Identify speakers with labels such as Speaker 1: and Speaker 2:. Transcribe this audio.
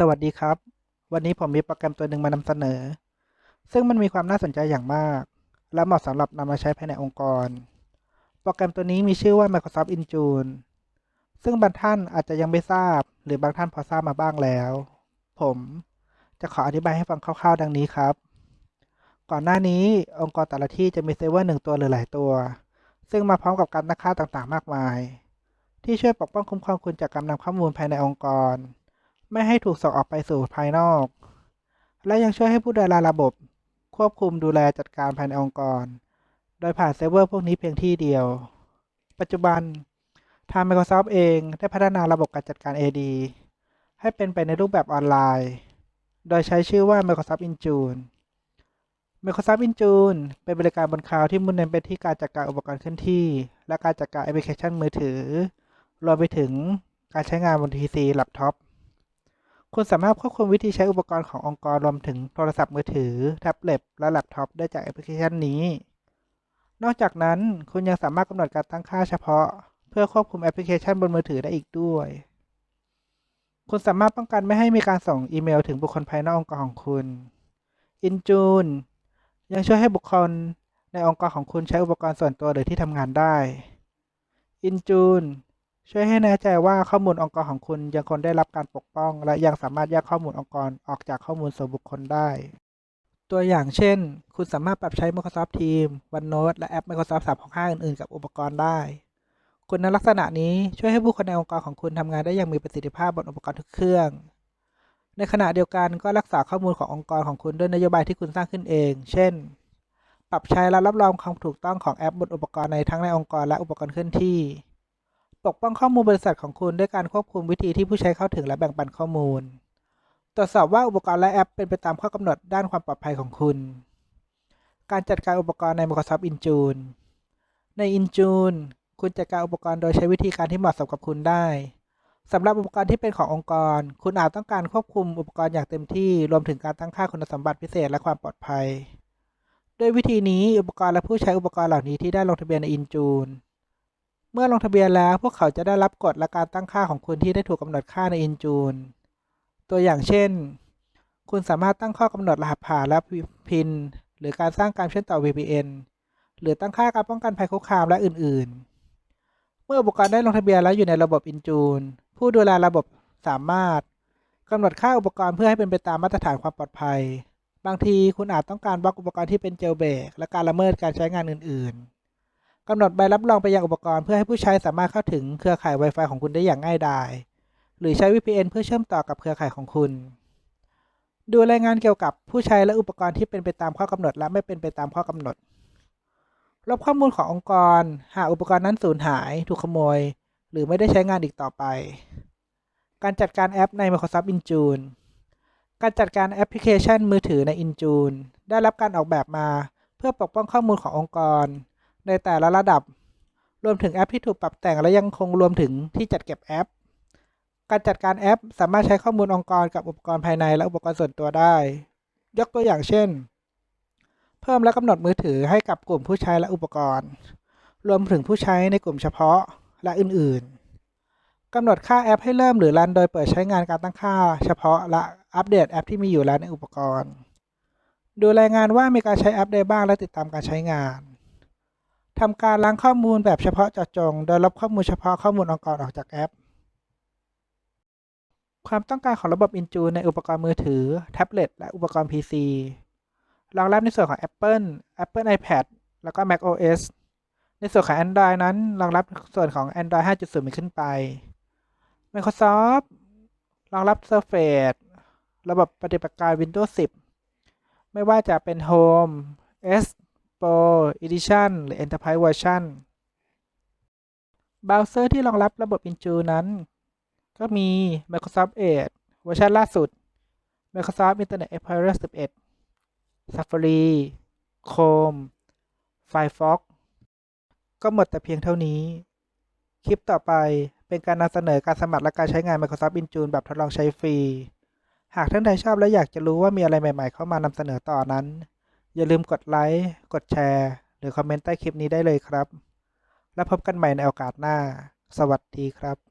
Speaker 1: สวัสดีครับ วันนี้ผมมีโปรแกรมตัวหนึ่งมานำเสนอ ซึ่งมันมีความน่าสนใจอย่างมาก และเหมาะสำหรับนำมาใช้ภายในองค์กร โปรแกรมตัวนี้มีชื่อว่า Microsoft Intune ซึ่งบางท่านอาจจะยังไม่ทราบ หรือบางท่านพอทราบมาบ้างแล้ว ผมจะขออธิบายให้ฟังคร่าวๆ ดังนี้ครับ ก่อนหน้านี้องค์กรแต่ละที่จะมีเซิร์ฟเวอร์หนึ่งตัวหรือหลายตัว ซึ่งมาพร้อมกับการตั้งค่าต่างๆ มากมาย ที่ช่วยปกป้องคุ้มครองคุณจากการนำข้อมูลภายในองค์กร ไม่ให้ถูกส่งออกไปสู่ภายนอก และยังช่วยให้ผู้ดูแลระบบ ควบคุมดูแลจัดการภายในองค์กร โดยผ่านเซิร์ฟเวอร์พวกนี้เพียงที่เดียว ปัจจุบันทาง Microsoft เองได้พัฒนาระบบการจัดการ AD ให้เป็นไปในรูปแบบออนไลน์ โดยใช้ชื่อว่า Microsoft Intune Microsoft Intune เป็นบริการบนคลาวด์ที่มุ่งเน้นไปที่การจัดการอุปกรณ์เคลื่อนที่ และการจัดการแอปพลิเคชันมือถือ รวมไปถึงการใช้งานบน PC แล็ปท็อป คุณสามารถควบคุมวิธีใช้อุปกรณ์ขององค์กรรวมถึงโทรศัพท์มือถือ แท็บเล็ตและแล็ปท็อปได้จากแอปพลิเคชันนี้ นอกจากนั้นคุณยังสามารถกำหนดการตั้งค่าเฉพาะ เพื่อควบคุมแอปพลิเคชันบนมือถือได้อีกด้วย คุณสามารถป้องกันไม่ให้มีการส่งอีเมลถึงบุคคลภายนอกองค์กรของคุณ Intune ยังช่วยให้บุคคลในองค์กรของคุณใช้อุปกรณ์ส่วนตัวหรือที่ทำงานได้ Intune ช่วยให้แน่ใจว่าข้อมูลองค์กรของคุณยังคงได้รับการปกป้อง และยังสามารถแยกข้อมูลองค์กรออกจากข้อมูลส่วนบุคคลได้ ตัวอย่างเช่น คุณสามารถปรับใช้ Microsoft Teams OneNote และแอป Microsoft 365 อื่นๆ กับอุปกรณ์ได้ คุณลักษณะนี้ช่วยให้ผู้คนในองค์กรของคุณทำงานได้อย่างมีประสิทธิภาพบนอุปกรณ์ทุกเครื่อง ในขณะเดียวกันก็รักษาข้อมูลขององค์กรของคุณด้วยนโยบายที่คุณสร้างขึ้นเอง เช่น ปรับใช้และรับรองความถูกต้องของแอปบนอุปกรณ์ในทั้งในองค์กรและอุปกรณ์เคลื่อนที่ ปกป้องข้อมูลบริษัทของคุณด้วยการควบคุมวิธีที่ผู้ใช้เข้าถึงและแบ่งปันข้อมูล ตรวจสอบว่าอุปกรณ์และแอปเป็นไปตามข้อกำหนดด้านความปลอดภัยของคุณ การจัดการอุปกรณ์ใน Microsoft Intune ใน Intune คุณจัดการอุปกรณ์โดยใช้วิธีการที่เหมาะสมกับคุณได้สำหรับอุปกรณ์ที่เป็นขององค์กร คุณอาจต้องการควบคุมอุปกรณ์อย่างเต็มที่ รวมถึงการตั้งค่าคุณสมบัติพิเศษและความปลอดภัย ด้วยวิธีนี้อุปกรณ์และผู้ใช้อุปกรณ์เหล่านี้ที่ได้ลงทะเบียนใน Intune เมื่อลงทะเบียนแล้วพวกเขาจะได้รับกฎและการตั้งค่าของคุณที่ได้ถูกกำหนดค่าใน Intune ตัวอย่างเช่น คุณสามารถตั้งข้อกำหนดรหัสผ่านและพิน หรือการสร้างการเชื่อมต่อ VPN หรือตั้งค่าการป้องกันภัยคุกคามและอื่น ๆ เมื่ออุปกรณ์ได้ลงทะเบียนแล้วอยู่ในระบบ Intune ผู้ดูแลระบบสามารถกำหนดค่าอุปกรณ์เพื่อให้เป็นไปตามมาตรฐานความปลอดภัย บางทีคุณอาจต้องการบล็อกอุปกรณ์ที่เป็นเจลเบรกและการละเมิดการใช้งานอื่น ๆ กำหนดใบรับรองไปยังอุปกรณ์เพื่อให้ผู้ใช้สามารถเข้าถึงเครือข่าย Wi-Fi ของคุณได้อย่างง่ายดาย หรือใช้ VPN เพื่อเชื่อมต่อกับเครือข่ายของคุณ ดูรายงานเกี่ยวกับผู้ใช้และอุปกรณ์ที่เป็นไปตามข้อกำหนดและไม่เป็นไปตามข้อกำหนด ลบข้อมูลขององค์กร หากอุปกรณ์นั้นสูญหาย ถูกขโมย หรือไม่ได้ใช้งานอีกต่อไป การจัดการแอปใน Microsoft Intune การจัดการแอปพลิเคชันมือถือใน Intune ได้รับการออกแบบมา เพื่อปกป้องข้อมูลขององค์กร ในแต่ละระดับ รวมถึงแอปที่ถูกปรับแต่งและยังคงรวมถึงที่จัดเก็บแอป การจัดการแอปสามารถใช้ข้อมูลองค์กรกับอุปกรณ์ภายในและอุปกรณ์ส่วนตัวได้ ยกตัวอย่างเช่น เพิ่มและกำหนดมือถือให้กับกลุ่มผู้ใช้และอุปกรณ์ รวมถึงผู้ใช้ในกลุ่มเฉพาะและอื่นๆกำหนดค่าแอปให้เริ่มหรือรันโดยเปิดใช้งานการตั้งค่า เฉพาะและอัปเดตแอปที่มีอยู่แล้วในอุปกรณ์ ดูรายงานว่ามีการใช้แอปใดบ้างและติดตามการใช้งาน ทำการล้างข้อมูลแบบเฉพาะเจาะจง โดยลบข้อมูลเฉพาะข้อมูลองค์กรออกจากแอป ความต้องการของระบบ Intune ในอุปกรณ์มือถือ แท็บเล็ต และอุปกรณ์ PC รองรับในส่วนของ Apple Apple iPad แล้วก็ Mac OS ในส่วนของ Android นั้นรองรับส่วนของ Android 5.0เป็นขึ้นไป Microsoft รองรับ Surface ระบบปฏิบัติการ Windows 10 ไม่ว่าจะเป็น Home S Pro Edition หรือ Enterprise Version เบราว์เซอร์ที่รองรับระบบ Intune นั้น ก็มี Microsoft Edge เวอร์ชันล่าสุด Microsoft Internet Explorer 11 Safari Chrome Firefox ก็หมดแต่เพียงเท่านี้ คลิปต่อไปเป็นการนำเสนอการสมัครและการใช้งาน Microsoft Intune แบบทดลองใช้ฟรี หากท่านใดชอบและอยากจะรู้ว่ามีอะไรใหม่ ๆ เข้ามานำเสนอต่อนั้น อย่าลืมกดไลค์ กดแชร์ หรือคอมเมนต์ใต้คลิปนี้ได้เลยครับ แล้วพบกันใหม่ในโอกาสหน้า สวัสดีครับ